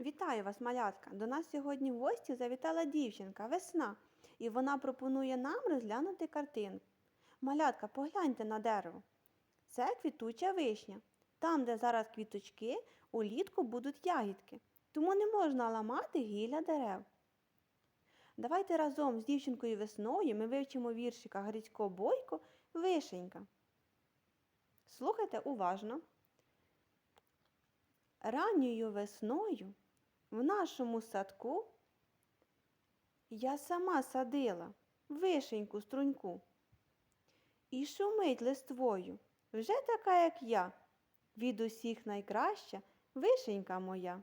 Вітаю вас, малятка! До нас сьогодні в гості завітала дівчинка весна, і вона пропонує нам розглянути картинку. Малятка, погляньте на дерево. Це квітуча вишня. Там, де зараз квіточки, улітку будуть ягідки, тому не можна ламати гілля дерев. Давайте разом з дівчинкою весною ми вивчимо віршика Грицько Бойко Вишенька. Слухайте уважно. Ранньою весною в нашому садку я сама садила вишеньку струньку. І шумить листвою, вже така, як я, від усіх найкраща вишенька моя.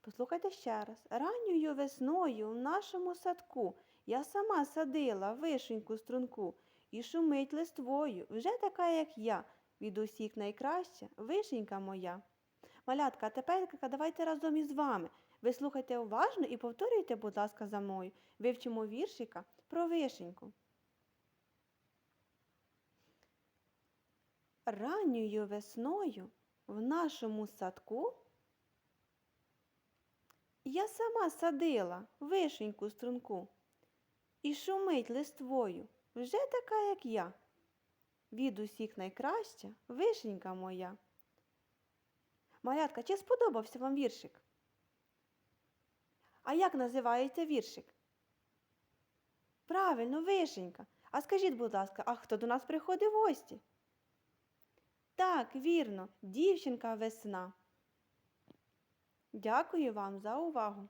Послухайте ще раз. Ранньою весною в нашому садку я сама садила вишеньку струнку і шумить листвою, вже така, як я, від усіх найкраща вишенька моя. Малятка, а тепер давайте разом із вами. Ви слухайте уважно і повторюйте, будь ласка, за мною. Вивчимо віршика про вишеньку. Ранньою весною в нашому садку я сама садила вишеньку струнку і шумить листвою, вже така, як я. Від усіх найкраща вишенька моя. Малятка, чи сподобався вам віршик? А як називається віршик? Правильно, вишенька. А скажіть, будь ласка, а хто до нас приходить в гості? Так, вірно, дівчинка весна. Дякую вам за увагу.